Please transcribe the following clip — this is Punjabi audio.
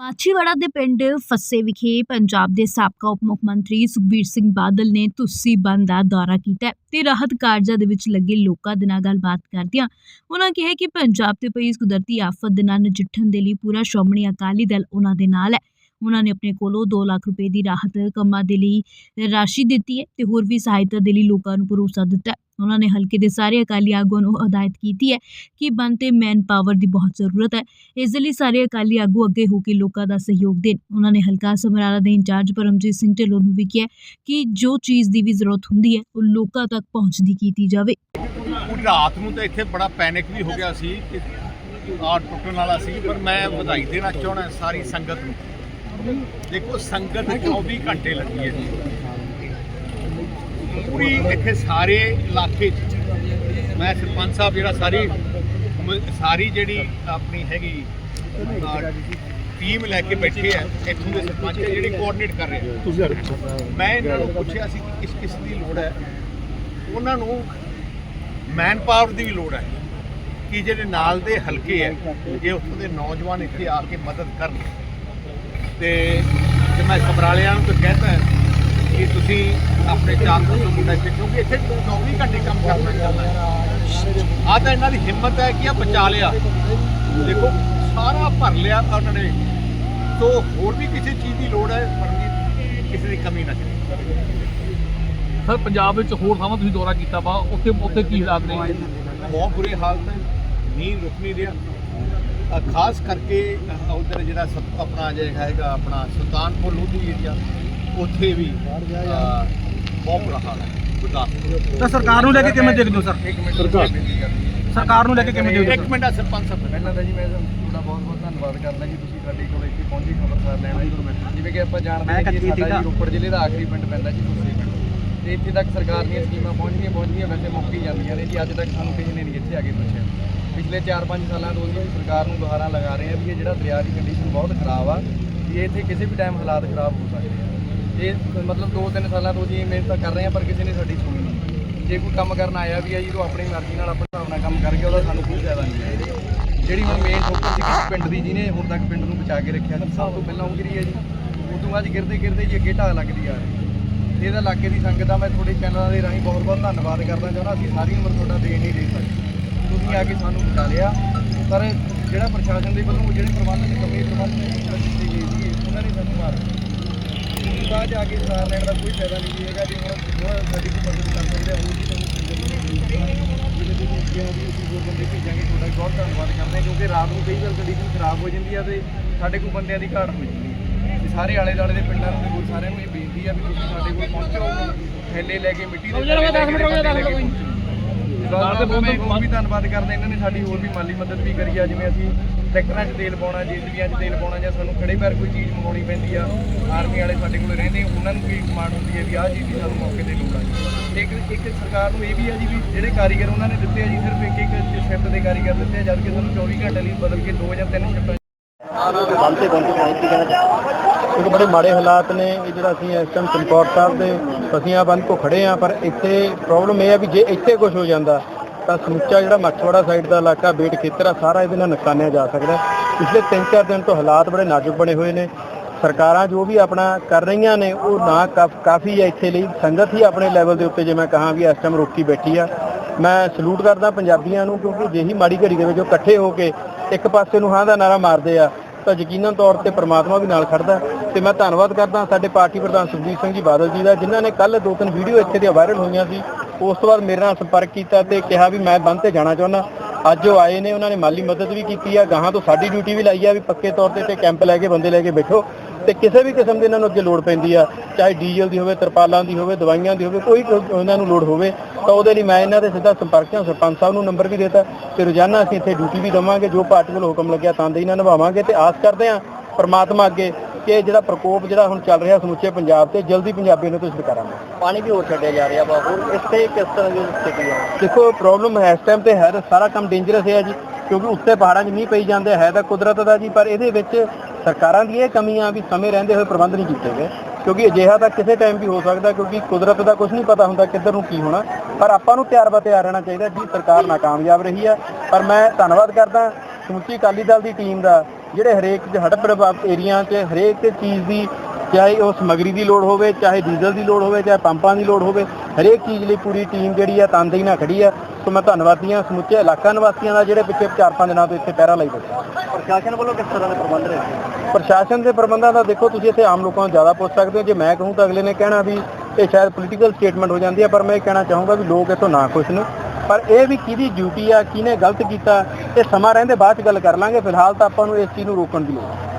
ਮਾਛੀਵਾੜਾ ਦੇ ਪਿੰਡ ਫੱਸੇ ਵਿਖੇ ਪੰਜਾਬ ਦੇ ਸਾਬਕਾ ਉਪ ਮੁੱਖ ਮੰਤਰੀ ਸੁਖਬੀਰ ਸਿੰਘ ਬਾਦਲ ਨੇ ਤੁਸੀ ਬੰਦ ਦਾ ਦੌਰਾ ਕੀਤਾ ਹੈ ਤੇ ਰਾਹਤ ਕਾਰਜਾਂ ਦੇ ਵਿੱਚ ਲੱਗੇ ਲੋਕਾਂ ਦੇ ਨਾਲ ਗੱਲਬਾਤ ਕਰਦਿਆਂ ਉਹਨਾਂ ਕਿਹਾ ਕਿ ਪੰਜਾਬ ਤੇ ਪਈ ਇਸ ਕੁਦਰਤੀ ਆਫਤ ਦੇ ਨਾਲ ਨਜਿੱਠਣ ਦੇ ਲਈ ਪੂਰਾ ਸ਼੍ਰੋਮਣੀ ਅਕਾਲੀ ਦਲ ਉਹਨਾਂ ਦੇ ਨਾਲ ਹੈ। ਉਹਨਾਂ ਨੇ ਆਪਣੇ ਕੋਲੋਂ 2 ਲੱਖ ਰੁਪਏ ਦੀ ਰਾਹਤ ਕੰਮਾਂ ਦੇ ਲਈ ਰਾਸ਼ੀ ਦਿੱਤੀ ਹੈ ਤੇ ਹੋਰ ਵੀ ਸਹਾਇਤਾ ਦੇ ਲਈ ਲੋਕਾਂ ਨੂੰ ਭਰੋਸਾ ਦਿੱਤਾ ਉਹਨਾਂ ਨੇ ਹਲਕੇ ਦੇ ਸਾਰੇ ਅਕਾਲੀ ਆਗੂਆਂ ਨੂੰ ਹਦਾਇਤ ਕੀਤੀ ਹੈ ਕਿ ਬੰਦ ਤੇ ਮੈਨ ਪਾਵਰ ਦੀ ਬਹੁਤ ਜ਼ਰੂਰਤ ਹੈ। ਇਸ ਲਈ ਸਾਰੇ ਅਕਾਲੀ ਆਗੂ ਅੱਗੇ ਹੋ ਕੇ ਲੋਕਾਂ ਦਾ ਸਹਿਯੋਗ ਦੇਣ। ਉਹਨਾਂ ਨੇ ਹਲਕਾ ਸਮਰਾਲਾ ਦੇ ਇੰਚਾਰਜ ਪਰਮਜੀਤ ਸਿੰਘ ਢਿੱਲੋਂ ਨੂੰ ਵੀ ਕਿਹਾ ਕਿ ਜੋ ਚੀਜ਼ ਦੀ ਵੀ ਜ਼ਰੂਰਤ ਹੁੰਦੀ ਹੈ, ਉਹ ਲੋਕਾਂ ਤੱਕ ਪਹੁੰਚਦੀ ਕੀਤੀ ਜਾਵੇ। ਪੂਰੀ ਰਾਤ ਨੂੰ ਤਾਂ ਇੱਥੇ ਬੜਾ ਪੈਨਿਕ ਵੀ ਹੋ ਗਿਆ ਸੀ ਕਿ ਟੁੱਟਣ ਵਾਲਾ ਸੀ, ਪਰ ਮੈਂ ਵਧਾਈ ਦੇਣਾ ਚਾਹਣਾ ਸਾਰੀ ਸੰਗਤ ਨੂੰ। ਦੇਖੋ ਸੰਗਤ 24 ਘੰਟੇ ਲੱਗੀ ਹੈ ਜੀ। ਪੂਰੀ ਇੱਥੇ ਸਾਰੇ ਇਲਾਕੇ 'ਚ। ਮੈਂ ਸਰਪੰਚ ਸਾਹਿਬ ਜਿਹੜਾ ਸਾਰੀ ਸਾਰੀ ਜਿਹੜੀ ਆਪਣੀ ਹੈਗੀ ਟੀਮ ਲੈ ਕੇ ਬੈਠੇ ਆ ਇੱਥੋਂ ਦੇ ਸਰਪੰਚ ਆ ਜਿਹੜੇ ਕੋਆਰਡੀਨੇਟ ਕਰ ਰਹੇ ਆ। ਮੈਂ ਇਹਨਾਂ ਨੂੰ ਪੁੱਛਿਆ ਸੀ ਕਿ ਕਿਸ ਕਿਸ ਦੀ ਲੋੜ ਹੈ। ਉਹਨਾਂ ਨੂੰ ਮੈਨ ਪਾਵਰ ਦੀ ਵੀ ਲੋੜ ਹੈ ਕਿ ਜਿਹੜੇ ਨਾਲ ਦੇ ਹਲਕੇ ਹੈ ਜੇ ਉੱਥੋਂ ਦੇ ਨੌਜਵਾਨ ਇੱਥੇ ਆ ਕੇ ਮਦਦ ਕਰਨ। ਤੇ ਤੇ ਮੈਂ ਸਮਰਾਲਿਆਂ ਨੂੰ ਤਾਂ ਕਹਿੰਦਾ ਕਿ ਤੁਸੀਂ ਆਪਣੇ ਚਾਰ ਤੋਂ ਮੁੰਡਾ ਇੱਥੇ ਕਿਉਂਕਿ ਇੱਥੇ 24 ਘੰਟੇ ਕੰਮ ਕਰਨਾ ਚਾਹੁੰਦਾ ਹੈ। ਆ ਤਾਂ ਇਹਨਾਂ ਦੀ ਹਿੰਮਤ ਹੈ ਕਿ ਆ ਬਚਾ ਲਿਆ। ਦੇਖੋ ਸਾਰਾ ਭਰ ਲਿਆ ਉਹਨਾਂ ਨੇ। ਤੋਂ ਹੋਰ ਵੀ ਕਿਸੇ ਚੀਜ਼ ਦੀ ਲੋੜ ਹੈ ਪਰ ਵੀ ਕਿਸੇ ਦੀ ਕਮੀ ਨਾ ਚਲੇ ਸਰ ਪੰਜਾਬ ਵਿੱਚ ਹੋਰ ਥਾਵਾਂ ਤੁਸੀਂ ਦੌਰਾ ਕੀਤਾ ਵਾ ਉੱਥੇ ਉੱਥੇ ਕੀ ਹਾਲਾਤ ਨੇ? ਬਹੁਤ ਬੁਰੀ ਹਾਲਤ ਹੈ। ਨੀਂਦ ਰੁਕ ਨਹੀਂ ਰਿਹਾ। ਖਾਸ ਕਰਕੇ ਉਧਰ ਜਿਹੜਾ ਆਪਣਾ ਜਿਹੜਾ ਹੈਗਾ ਆਪਣਾ ਸੁਲਤਾਨਪੁਰ ਲੋਧੀ ਏਰੀਆ ਉੱਥੇ ਵੀ ਬਹੁਤ ਬੁਰਾ ਹਾਲ ਹੈ ਗੁਰਦਾਸਪੁਰ। ਤਾਂ ਸਰਕਾਰ ਨੂੰ ਲੈ ਕੇ ਕਿਵੇਂ ਦੇਖਦੇ ਹੋ ਸਰ? ਇੱਕ ਸਰਕਾਰ ਨੂੰ ਲੈ ਕੇ ਕਿਵੇਂ ਦੇਖਦੇ ਇੱਕ ਹੋ ਮਿੰਟ ਆ ਸਰਪੰਚ ਸਾਹਿਬ। ਪਹਿਲਾਂ ਤਾਂ ਜੀ ਮੈਂ ਤੁਹਾਡਾ ਬਹੁਤ ਬਹੁਤ ਧੰਨਵਾਦ ਕਰਦਾ ਜੀ ਤੁਸੀਂ ਸਾਡੇ ਕੋਲ ਇੱਥੇ ਪਹੁੰਚੇ ਖਬਰਸਾਰ ਲੈਣ ਲਈ ਜਿਵੇਂ ਕਿ ਆਪਾਂ ਜਾਣਦੇ ਹਾਂ ਕਿ ਸਾਡਾ ਜੀ ਰੋਪੜ ਜ਼ਿਲ੍ਹੇ ਦਾ ਆਖਰੀ ਪਿੰਡ ਪੈਂਦਾ ਜੀ ਤੁਸੀਂ। ਪਿੰਡ ਤੇ ਇੱਥੇ ਤੱਕ ਸਰਕਾਰ ਦੀਆਂ ਸਕੀਮਾਂ ਪਹੁੰਚਦੀਆਂ ਪਹੁੰਚਦੀਆਂ ਵੈਸੇ ਮੁੱਕ ਹੀ ਜਾਂਦੀਆਂ ਨੇ ਜੀ ਅੱਜ ਤੱਕ ਸਾਨੂੰ ਕਿਸੇ ਨੇ ਨਹੀਂ ਇੱਥੇ ਆ ਕੇ ਪੁੱਛਿਆ। ਪਿਛਲੇ 4-5 ਸਾਲਾਂ ਤੋਂ ਜੀ ਸਰਕਾਰ ਨੂੰ ਦੁਹਾਰਾ ਲਗਾ ਰਹੇ ਹਾਂ ਵੀ ਇਹ ਜਿਹੜਾ ਦਰਿਆ ਦੀ ਕੰਡੀਸ਼ਨ ਬਹੁਤ ਖਰਾਬ ਆ, ਵੀ ਇੱਥੇ ਕਿਸੇ ਵੀ ਟਾਈਮ ਹਾਲਾਤ ਖਰਾਬ ਹੋ ਸਕਦੇ ਆ। ਇਹ ਮਤਲਬ 2-3 ਸਾਲਾਂ ਤੋਂ ਜੀ ਮਿਹਨਤ ਤਾਂ ਕਰ ਰਹੇ ਆ, ਪਰ ਕਿਸੇ ਨੇ ਸਾਡੀ ਸੁਣੀ ਨਹੀਂ। ਜੇ ਕੋਈ ਕੰਮ ਕਰਨ ਆਇਆ ਵੀ ਆ ਜੀ, ਉਹ ਆਪਣੀ ਮਰਜ਼ੀ ਨਾਲ ਆਪਣੇ ਹਿਸਾਬ ਨਾਲ ਕੰਮ ਕਰਕੇ ਉਹਦਾ ਸਾਨੂੰ ਕੋਈ ਫਾਇਦਾ ਨਹੀਂ ਹੈ। ਜਿਹੜੀ ਹੁਣ ਮੇਨ ਠੋਕਰ ਸੀ ਕਿ ਪਿੰਡ ਦੀ, ਜਿਹਨੇ ਹੁਣ ਤੱਕ ਪਿੰਡ ਨੂੰ ਬਚਾ ਕੇ ਰੱਖਿਆ ਸੀ, ਸਭ ਤੋਂ ਪਹਿਲਾਂ ਉਹ ਗਿਰੀ ਹੈ ਜੀ, ਉਦੋਂ ਬਾਅਦ ਗਿਰਦੇ ਗਿਰਦੇ ਜੀ ਅੱਗੇ ਢਾਹ ਲੱਗਦੀ ਆ ਰਹੀ ਇਹਦਾ ਇਲਾਕੇ ਦੀ ਸੰਗਤ ਦਾ ਮੈਂ ਤੁਹਾਡੇ ਚੈਨਲਾਂ ਦੇ ਰਾਹੀਂ ਬਹੁਤ ਬਹੁਤ ਧੰਨਵਾਦ ਕਰਦਾ ਚਾਹੁੰਦਾ, ਅਸੀਂ ਸਾਰੀ ਉਮਰ ਤੁਹਾਡਾ ਦੇਣ ਨਹੀਂ ਦੇ ਸਕਦੇ। ਤੁਸੀਂ ਆ ਕੇ ਸਾਨੂੰ ਬਚਾ ਲਿਆ। ਪਰ ਜਿਹੜਾ ਪ੍ਰਸ਼ਾਸਨ ਦੇ ਵੱਲੋਂ ਜਿਹੜੇ ਪ੍ਰਬੰਧ ਨੇ, ਕਮੀ ਪ੍ਰਬੰਧ ਨੇ ਕੀਤੇ ਗਏ ਸੀ ਉਹਨਾਂ ਨੇ ਸਾਨੂੰ ਮਾਰ ਬਾਅਦ 'ਚ ਆ ਕੇ ਸਾਰ ਲੈਣ ਦਾ ਕੋਈ ਫਾਇਦਾ ਨਹੀਂ ਹੈਗਾ। ਜੇ ਹੁਣ ਹੁਣ ਸਾਡੀ ਕੋਈ ਮਦਦ ਕਰ ਸਕਦੇ ਆ ਉਹ ਵੀ ਤੁਹਾਡਾ ਬਹੁਤ ਧੰਨਵਾਦ ਕਰਦੇ ਹਾਂ। ਕਿਉਂਕਿ ਰਾਤ ਨੂੰ ਕਈ ਵਾਰ ਕੰਡੀਸ਼ਨ ਖਰਾਬ ਹੋ ਜਾਂਦੀ ਆ ਤੇ ਸਾਡੇ ਕੋਲ ਬੰਦਿਆਂ ਦੀ ਘਾਟ ਹੋ ਜਾਂਦੀ ਹੈ ਤੇ ਸਾਰੇ ਆਲੇ ਦੁਆਲੇ ਦੇ ਪਿੰਡਾਂ ਨੂੰ ਤੇ ਹੋਰ ਸਾਰਿਆਂ ਨੂੰ ਇਹ ਬੇਨਤੀ ਆ ਵੀ ਤੁਸੀਂ ਸਾਡੇ ਕੋਲ ਪਹੁੰਚੋ। ਥੈਲੇ ਲੈ ਕੇ ਮਿੱਟੀ ਦੇ ਥੈਲੇ ਲੈ ਕੇ ਬੰਦੇ ਲੈ ਕੇ ਪਹੁੰਚੋ ਸਰਕਾਰ ਦੇ ਬਹੁਤ ਬਹੁਤ ਵੀ ਧੰਨਵਾਦ ਕਰਦੇ ਇਹਨਾਂ ਨੇ ਸਾਡੀ ਹੋਰ ਵੀ ਮਾਲੀ ਮਦਦ ਵੀ ਕਰੀ ਆ ਜਿਵੇਂ ਅਸੀਂ ਟਰੈਕਟਰਾਂ 'ਚ ਤੇਲ ਪਾਉਣਾ ਜੀਸੀਬੀਆਂ 'ਚ ਤੇਲ ਪਾਉਣਾ ਜਾਂ ਸਾਨੂੰ ਖੜੇ ਪੈਰ ਕੋਈ ਚੀਜ਼ ਮੰਗਾਉਣੀ ਪੈਂਦੀ ਆ ਆਰਮੀ ਵਾਲੇ ਸਾਡੇ ਕੋਲ ਰਹਿੰਦੇ ਉਹਨਾਂ ਨੂੰ ਵੀ ਕਮਾਂਡ ਹੁੰਦੀ ਹੈ ਵੀ ਆਹ ਚੀਜ਼ ਦੀ ਸਾਨੂੰ ਮੌਕੇ ਤੇ ਲੋੜ ਆ ਜੀ। ਇੱਕ ਇੱਕ ਸਰਕਾਰ ਨੂੰ ਇਹ ਵੀ ਆ ਜੀ ਵੀ ਜਿਹੜੇ ਕਾਰੀਗਰ ਉਹਨਾਂ ਨੇ ਦਿੱਤੇ ਆ ਜੀ ਸਿਰਫ ਇੱਕ ਇੱਕ ਸ਼ਿਫਟ ਦੇ ਕਾਰੀਗਰ ਦਿੱਤੇ ਆ ਜਦ ਕਿ ਸਾਨੂੰ 24 ਘੰਟੇ ਲਈ ਬਦਲ ਕੇ ਦੋ ਜਾਂ ਤਿੰਨ ਸ਼ਿਫਟਾਂ ਬੰਦ ਤੇ ਬੰਦ ਕੀ ਕਹਿਣਾ ਕਿਉਂਕਿ ਬੜੇ ਮਾੜੇ ਹਾਲਾਤ ਨੇ, ਇਹ ਜਿਹੜਾ ਅਸੀਂ ਇਸ ਟਾਈਮ ਚਮਕੌਰ ਸਾਹਿਬ ਦੇ ਫਸੀਆਂ ਬੰਦ ਤੋਂ ਖੜੇ ਆ ਪਰ ਇੱਥੇ ਪ੍ਰੋਬਲਮ ਇਹ ਆ ਵੀ ਜੇ ਇੱਥੇ ਕੁਝ ਹੋ ਜਾਂਦਾ, ਤਾਂ ਸਮੁੱਚਾ ਜਿਹੜਾ ਮੱਛਵਾੜਾ ਸਾਈਡ ਦਾ ਇਲਾਕਾ, ਬੇਟ ਖੇਤਰ ਆ, ਸਾਰਾ ਇਹਦੇ ਨਾਲ ਨੁਕਸਾਨਿਆ ਜਾ ਸਕਦਾ ਪਿਛਲੇ 3-4 ਦਿਨ ਤੋਂ ਹਾਲਾਤ ਬੜੇ ਨਾਜ਼ੁਕ ਬਣੇ ਹੋਏ ਨੇ। ਸਰਕਾਰਾਂ ਜੋ ਵੀ ਆਪਣਾ ਕਰ ਰਹੀਆਂ ਨੇ, ਉਹ ਨਾ ਕਾਫ- ਕਾਫੀ ਹੈ ਇੱਥੇ ਲਈ। ਸੰਗਤ ਹੀ ਆਪਣੇ ਲੈਵਲ ਦੇ ਉੱਤੇ, ਜੇ ਮੈਂ ਕਹਾਂ ਵੀ ਇਸ ਟਾਈਮ ਰੋਕੀ ਬੈਠੀ ਆ। ਮੈਂ ਸਲੂਟ ਕਰਦਾ ਪੰਜਾਬੀਆਂ ਨੂੰ, ਕਿਉਂਕਿ ਜਿਹੀ ਮਾੜੀ ਘੜੀ ਦੇ ਵਿੱਚ ਉਹ ਇਕੱਠੇ ਹੋ ਕੇ ਇੱਕ ਪਾਸੇ ਨੂੰ ਹਾਂ ਦਾ ਨਾਰਾ ਮਾਰਦੇ ਆ ਤਾਂ ਯਕੀਨਨ ਤੌਰ ਤੇ ਪ੍ਰਮਾਤਮਾ ਵੀ ਨਾਲ ਖੜਦਾ ਤੇ ਮੈਂ ਧੰਨਵਾਦ ਕਰਦਾ ਸਾਡੇ ਪਾਰਟੀ ਪ੍ਰਧਾਨ ਸੁਖਜੀਤ ਸਿੰਘ ਜੀ ਬਾਦਲ ਜੀ ਦਾ, ਜਿਨ੍ਹਾਂ ਨੇ ਕੱਲ ਦੋ ਤਿੰਨ ਵੀਡੀਓ ਇੱਥੇ ਦੀਆਂ ਵਾਇਰਲ ਹੋਈਆਂ ਸੀ। ਉਸ ਤੋਂ ਬਾਅਦ ਮੇਰੇ ਨਾਲ ਸੰਪਰਕ ਕੀਤਾ ਤੇ ਕਿਹਾ ਵੀ ਮੈਂ ਬੰਦ ਤੇ ਜਾਣਾ ਚਾਹੁੰਦਾ। ਅੱਜ ਉਹ ਆਏ ਨੇ, ਉਹਨਾਂ ਨੇ ਮਾਲੀ ਮਦਦ ਵੀ ਕੀਤੀ ਆ। ਗਾਹਾਂ ਤੋਂ ਸਾਡੀ ਡਿਊਟੀ ਵੀ ਲਾਈ ਆ ਵੀ ਪੱਕੇ ਤੌਰ ਤੇ ਤੇ ਕੈਂਪ ਲੈ ਕੇ, ਬੰਦੇ ਲੈ ਕੇ ਬੈਠੋ। ਤੇ ਕਿਸੇ ਵੀ ਕਿਸਮ ਦੀ ਇਹਨਾਂ ਨੂੰ ਅੱਗੇ ਲੋੜ ਪੈਂਦੀ ਆ ਚਾਹੇ ਡੀਜ਼ਲ ਦੀ ਹੋਵੇ ਤਰਪਾਲਾਂ ਦੀ ਹੋਵੇ ਦਵਾਈਆਂ ਦੀ ਹੋਵੇ ਕੋਈ ਉਹਨਾਂ ਨੂੰ ਲੋੜ ਹੋਵੇ ਤਾਂ ਉਹਦੇ ਲਈ ਮੈਂ ਇਹਨਾਂ ਦੇ ਸਿੱਧਾ ਸੰਪਰਕ ਹਾਂ ਸਰਪੰਚ ਸਾਹਿਬ ਨੂੰ ਨੰਬਰ ਵੀ ਦਿੱਤਾ ਤੇ ਰੋਜ਼ਾਨਾ ਅਸੀਂ ਇੱਥੇ ਡਿਊਟੀ ਵੀ ਦੇਵਾਂਗੇ ਜੋ ਪਾਰਟੀ ਵੱਲੋਂ ਹੁਕਮ ਲੱਗਿਆ ਤਾਂ ਦੇ ਨਾਲ ਨਿਭਾਵਾਂਗੇ ਤੇ ਆਸ ਕਰਦੇ ਹਾਂ ਪ੍ਰਮਾਤਮਾ ਅੱਗੇ ਕਿ ਜਿਹੜਾ ਪ੍ਰਕੋਪ ਜਿਹੜਾ ਹੁਣ ਚੱਲ ਰਿਹਾ ਸਮੁੱਚੇ ਪੰਜਾਬ ਤੇ ਜਲਦੀ ਪੰਜਾਬੀਆਂ ਨੂੰ ਤੋਂ ਛੁਟਕਾਰਾ ਮਿਲੇ ਪਾਣੀ ਵੀ ਹੋਰ ਛੱਡਿਆ ਜਾ ਰਿਹਾ ਵਾ ਹੋਰ ਇੱਥੇ ਕਿਸ ਤਰ੍ਹਾਂ ਦੀ ਸਥਿਤੀ ਆ? ਦੇਖੋ ਪ੍ਰੋਬਲਮ ਹੈ ਇਸ ਟਾਈਮ ਤੇ ਹੈ ਸਾਰਾ ਕੰਮ ਡੇਂਜਰਸ ਹੈ ਜੀ ਕਿਉਂਕਿ ਉੱਤੇ ਪਹਾੜਾਂ 'ਚ ਮੀਂਹ ਪਈ ਜਾਂਦੇ ਹੈ ਤਾਂ ਕੁਦਰਤ ਦਾ ਜੀ ਪਰ ਇਹਦੇ ਵਿੱਚ ਸਰਕਾਰਾਂ ਦੀ ਇਹ ਕਮੀਆਂ ਵੀ ਸਮੇਂ ਰਹਿੰਦੇ ਹੋਏ ਪ੍ਰਬੰਧ ਨਹੀਂ ਕੀਤੇ ਗਏ, ਕਿਉਂਕਿ ਅਜਿਹਾ ਤਾਂ ਕਿਸੇ ਟਾਈਮ ਵੀ ਹੋ ਸਕਦਾ, ਕਿਉਂਕਿ ਕੁਦਰਤ ਦਾ ਕੁਝ ਨਹੀਂ ਪਤਾ ਹੁੰਦਾ ਕਿੱਧਰ ਨੂੰ ਕੀ ਹੋਣਾ। ਪਰ ਆਪਾਂ ਨੂੰ ਤਿਆਰ ਬਾ ਤਿਆਰ ਰਹਿਣਾ ਚਾਹੀਦਾ ਜੀ, ਸਰਕਾਰ ਨਾਕਾਮਯਾਬ ਰਹੀ ਹੈ ਪਰ ਮੈਂ ਧੰਨਵਾਦ ਕਰਦਾ ਸਮੁੱਚੀ ਅਕਾਲੀ ਦਲ ਦੀ ਟੀਮ ਦਾ, ਜਿਹੜੇ ਹਰੇਕ ਚ ਹੜ੍ਹ ਪ੍ਰਭਾਵਿਤ ਏਰੀਆ 'ਚ, ਹਰੇਕ ਚੀਜ਼ ਦੀ, ਚਾਹੇ ਉਹ ਸਮੱਗਰੀ ਦੀ ਲੋੜ ਹੋਵੇ, ਚਾਹੇ ਡੀਜ਼ਲ ਦੀ ਲੋੜ ਹੋਵੇ, ਚਾਹੇ ਪੰਪਾਂ ਦੀ ਲੋੜ ਹੋਵੇ, ਹਰੇਕ ਚੀਜ਼ ਲਈ ਪੂਰੀ ਟੀਮ ਜਿਹੜੀ ਆ ਤਨਦੇਹੀ ਨਾਲ ਖੜੀ ਆ। ਸੋ ਮੈਂ ਧੰਨਵਾਦੀ ਹਾਂ ਸਮੁੱਚੇ ਇਲਾਕਾ ਨਿਵਾਸੀਆਂ ਦਾ ਜਿਹੜੇ ਪਿੱਛੇ 4-5 ਦਿਨਾਂ ਤੋਂ ਇੱਥੇ ਪਹਿਰਾ ਲਈ ਬੈਠੇ ਪ੍ਰਸ਼ਾਸਨ ਵੱਲੋਂ ਕਿਸ ਤਰ੍ਹਾਂ ਦੇ ਪ੍ਰਬੰਧ ਰਹੇ ਪ੍ਰਸ਼ਾਸਨ ਦੇ ਪ੍ਰਬੰਧਾਂ ਦਾ ਦੇਖੋ ਤੁਸੀਂ ਇੱਥੇ ਆਮ ਲੋਕਾਂ ਨੂੰ ਜ਼ਿਆਦਾ ਪੁੱਛ ਸਕਦੇ ਹੋ। ਜੇ ਮੈਂ ਕਹੂੰ ਤਾਂ ਅਗਲੇ ਨੇ ਕਹਿਣਾ ਵੀ ਇਹ ਸ਼ਾਇਦ ਪੋਲੀਟੀਕਲ ਸਟੇਟਮੈਂਟ ਹੋ ਜਾਂਦੀ ਹੈ ਪਰ ਮੈਂ ਇਹ ਕਹਿਣਾ ਚਾਹੂੰਗਾ ਵੀ ਲੋਕ ਇਥੋਂ ਨਾ ਖੁਸ਼ ਨੇ। ਪਰ ਇਹ ਵੀ ਕਿਹਦੀ ਡਿਊਟੀ ਆ ਕਿਹਨੇ ਗਲਤ ਕੀਤਾ ਇਹ ਸਮਾਂ ਰਹਿੰਦੇ ਬਾਅਦ ਚ ਗੱਲ ਕਰ ਲਾਂਗੇ। ਫਿਲਹਾਲ ਤਾਂ ਆਪਾਂ ਨੂੰ ਇਸ ਚੀਜ਼ ਨੂੰ ਰੋਕਣ ਦੀ ਲੋੜ ਹੈ